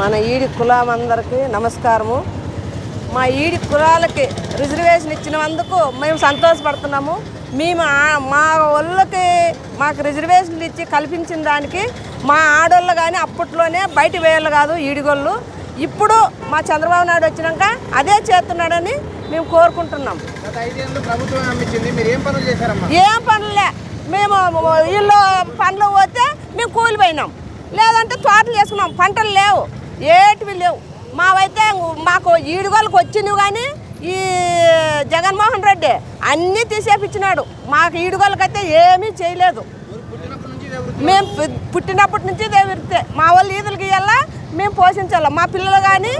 మన ఈడి కులామందరికీ నమస్కారము. మా ఈడి కులాలకి రిజర్వేషన్ ఇచ్చినందుకు మేము సంతోషపడుతున్నాము. మేము మా వాళ్ళకి మాకు రిజర్వేషన్లు ఇచ్చి కల్పించిన దానికి మా ఆడోళ్ళు కానీ అప్పట్లోనే బయట వేయాలి కాదు ఈడిగోళ్ళు. ఇప్పుడు మా చంద్రబాబు నాయుడు వచ్చినాక అదే చేస్తున్నాడని మేము కోరుకుంటున్నాం. ఏం పనులు పనులే. మేము ఇల్లు పండ్లు పోతే మేము కూలిపోయినాం. లేదంటే తోటలు వేసుకున్నాం పంటలు లేవు. ఏటివి లేవు. మావైతే మాకు ఈడుగోళ్ళకి వచ్చినవి కానీ ఈ జగన్మోహన్ రెడ్డి అన్నీ తీసేపించినాడు మాకు ఈడుగోళ్ళకైతే ఏమీ చేయలేదు. మేము పుట్టినప్పటి నుంచి దేవిరితే మా వాళ్ళు ఈదులకి ఇవ్వాలా మేము పోషించాలి. మా పిల్లలు కానీ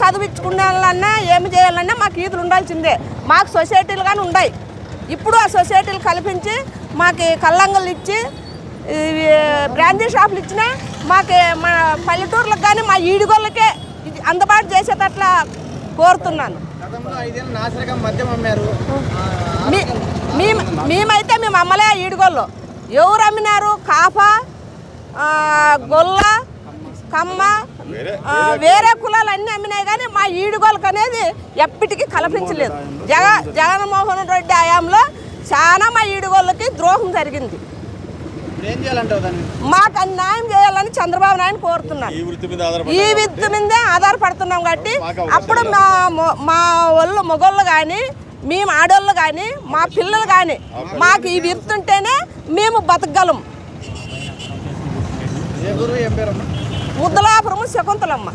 చదివించుకున్నాలన్నా ఏమి చేయాలన్నా మాకు ఈదులు ఉండాల్సిందే. మాకు సొసైటీలు కానీ ఉన్నాయి ఇప్పుడు ఆ సొసైటీలు కల్పించి మాకు కల్లంగలు ఇచ్చి బ్రాందీ షాపులు ఇచ్చినా మాకు మా పల్లెటూర్లకు కానీ మా ఈడుగోళ్ళకే ఇది అందుబాటు చేసేటట్లా కోరుతున్నాను. మేమైతే మేము అమ్మలే ఈడుగోళ్ళు. ఎవరు అమ్మినారు? కాప ఆ, గొల్ల కమ్మ వేరే కులాలు అన్నీ అమ్మినాయి కానీ మా ఈడుగోళ్ళకి అనేది ఎప్పటికీ కల్పించలేదు. జగ జగన్మోహన్ రెడ్డి హయాంలో చాలా మా ఈడుగోళ్ళకి ద్రోహం జరిగింది ఇప్పుడు ఏం చేయాలంటావు దాన్ని మాకు అది న్యాయం చేయాలని చంద్రబాబు నాయుడు కోరుతున్నాను ఈ వృత్తి మీద ఆధారపడి ఈ విత్తు మీదే ఆధారపడుతున్నాం కాబట్టి అప్పుడు మా మొ- వాళ్ళు మొగోళ్ళు కానీ మేము ఆడోళ్ళు కానీ మా పిల్లలు కానీ మాకు ఈ విత్తుంటేనే మేము బతకగలం. ముద్దలాపురము శకుంతలమ్మ.